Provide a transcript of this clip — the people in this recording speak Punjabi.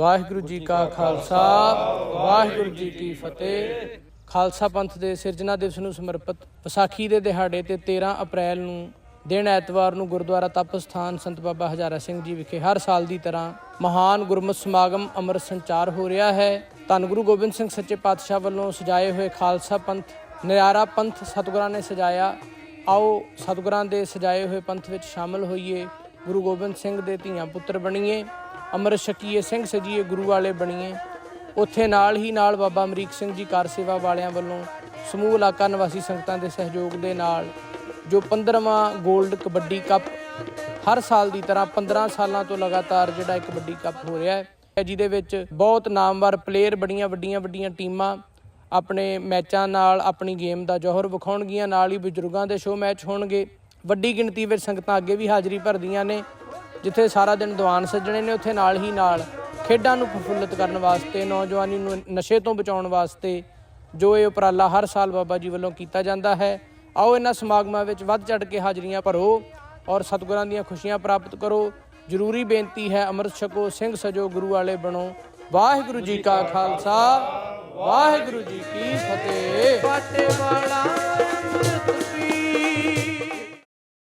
ਵਾਹਿਗੁਰੂ ਜੀ ਕਾ ਖਾਲਸਾ, ਵਾਹਿਗੁਰੂ ਜੀ ਕੀ ਫਤਿਹ। ਖਾਲਸਾ ਪੰਥ ਦੇ ਸਿਰਜਣਾ ਦਿਵਸ ਨੂੰ ਸਮਰਪਿਤ ਵਿਸਾਖੀ ਦੇ ਦਿਹਾੜੇ ਤੇ 13 ਅਪ੍ਰੈਲ ਨੂੰ, ਦਿਨ ਐਤਵਾਰ ਨੂੰ ਗੁਰਦੁਆਰਾ ਤਪ ਸਥਾਨ ਸੰਤ ਬਾਬਾ ਹਜ਼ਾਰਾ ਸਿੰਘ ਜੀ ਵਿਖੇ ਹਰ ਸਾਲ ਦੀ ਤਰ੍ਹਾਂ ਮਹਾਨ ਗੁਰਮਤਿ ਸਮਾਗਮ ਅੰਮ੍ਰਿਤ ਸੰਚਾਰ ਹੋ ਰਿਹਾ ਹੈ। ਧੰਨ ਗੁਰੂ ਗੋਬਿੰਦ ਸਿੰਘ ਸੱਚੇ ਪਾਤਸ਼ਾਹ ਵੱਲੋਂ ਸਜਾਏ ਹੋਏ ਖਾਲਸਾ ਪੰਥ, ਨਿਆਰਾ ਪੰਥ ਸਤਿਗੁਰਾਂ ਨੇ ਸਜਾਇਆ। ਆਓ ਸਤਿਗੁਰਾਂ ਦੇ ਸਜਾਏ ਹੋਏ ਪੰਥ ਵਿੱਚ ਸ਼ਾਮਲ ਹੋਈਏ। ਗੁਰੂ ਗੋਬਿੰਦ ਸਿੰਘ ਦੇ ਧੀਆਂ ਪੁੱਤਰ ਬਣੀਏ। ਅੰਮ੍ਰਿਤ ਸ਼ਕੀਏ ਸਿੰਘ ਸਜੀਏ ਗੁਰੂ ਵਾਲੇ ਬਣੀਏ। ਉੱਥੇ ਨਾਲ ਹੀ ਨਾਲ ਬਾਬਾ ਅਮਰੀਕ ਸਿੰਘ ਜੀ ਕਾਰ ਸੇਵਾ ਵਾਲਿਆਂ ਵੱਲੋਂ ਸਮੂਹ ਇਲਾਕਾ ਨਿਵਾਸੀ ਸੰਗਤਾਂ ਦੇ ਸਹਿਯੋਗ ਦੇ ਨਾਲ ਜੋ 15ਵਾਂ 골ਡ ਕਬੱਡੀ ਕੱਪ ਹਰ ਸਾਲ ਦੀ ਤਰ੍ਹਾਂ 15 ਸਾਲਾਂ ਤੋਂ ਲਗਾਤਾਰ ਜਿਹੜਾ ਇਹ ਕਬੱਡੀ ਕੱਪ ਹੋ ਰਿਹਾ ਹੈ ਜਿਹਦੇ ਵਿੱਚ ਬਹੁਤ ਨਾਮਵਰ ਪਲੇਅਰ ਬੜੀਆਂ ਵੱਡੀਆਂ ਵੱਡੀਆਂ ਟੀਮਾਂ ਆਪਣੇ ਮੈਚਾਂ ਨਾਲ ਆਪਣੀ ਗੇਮ ਦਾ ਜੋਹਰ ਵਿਖਾਉਣਗੀਆਂ, ਨਾਲ ਹੀ ਬਜ਼ੁਰਗਾਂ ਦੇ ਸ਼ੋਅ ਮੈਚ ਹੋਣਗੇ। ਵੱਡੀ ਗਿਣਤੀ ਵਿੱਚ ਸੰਗਤਾਂ ਅੱਗੇ ਵੀ ਹਾਜ਼ਰੀ ਭਰਦੀਆਂ ਨੇ। ਜਿੱਥੇ ਸਾਰਾ ਦਿਨ ਦੀਵਾਨ ਸੱਜਣੇ ਨੇ ਉੱਥੇ ਨਾਲ ਹੀ ਨਾਲ ਖੇਡਾਂ ਨੂੰ ਪ੍ਰਫੁੱਲਤ ਕਰਨ ਵਾਸਤੇ, ਨੌਜਵਾਨੀ ਨੂੰ ਨਸ਼ੇ ਤੋਂ ਬਚਾਉਣ ਵਾਸਤੇ ਜੋ ਇਹ ਉਪਰਾਲਾ ਹਰ ਸਾਲ ਬਾਬਾ ਜੀ ਵੱਲੋਂ ਕੀਤਾ ਜਾਂਦਾ ਹੈ। ਆਓ ਇਹਨਾਂ ਸਮਾਗਮਾਂ ਵਿੱਚ ਵੱਧ ਚੜ ਕੇ ਹਾਜ਼ਰੀਆਂ ਭਰੋ ਔਰ ਸਤਿਗੁਰਾਂ ਦੀਆਂ ਖੁਸ਼ੀਆਂ ਪ੍ਰਾਪਤ ਕਰੋ। ਜ਼ਰੂਰੀ ਬੇਨਤੀ ਹੈ, ਅੰਮ੍ਰਿਤ ਛਕੋ, ਸਿੰਘ ਸਜੋ, ਗੁਰੂ ਵਾਲੇ ਬਣੋ। ਵਾਹਿਗੁਰੂ ਜੀ ਕਾ ਖਾਲਸਾ, ਵਾਹਿਗੁਰੂ ਜੀ ਕੀ ਫਤਿਹ। ਬਾਟੇ ਵਾਲਾ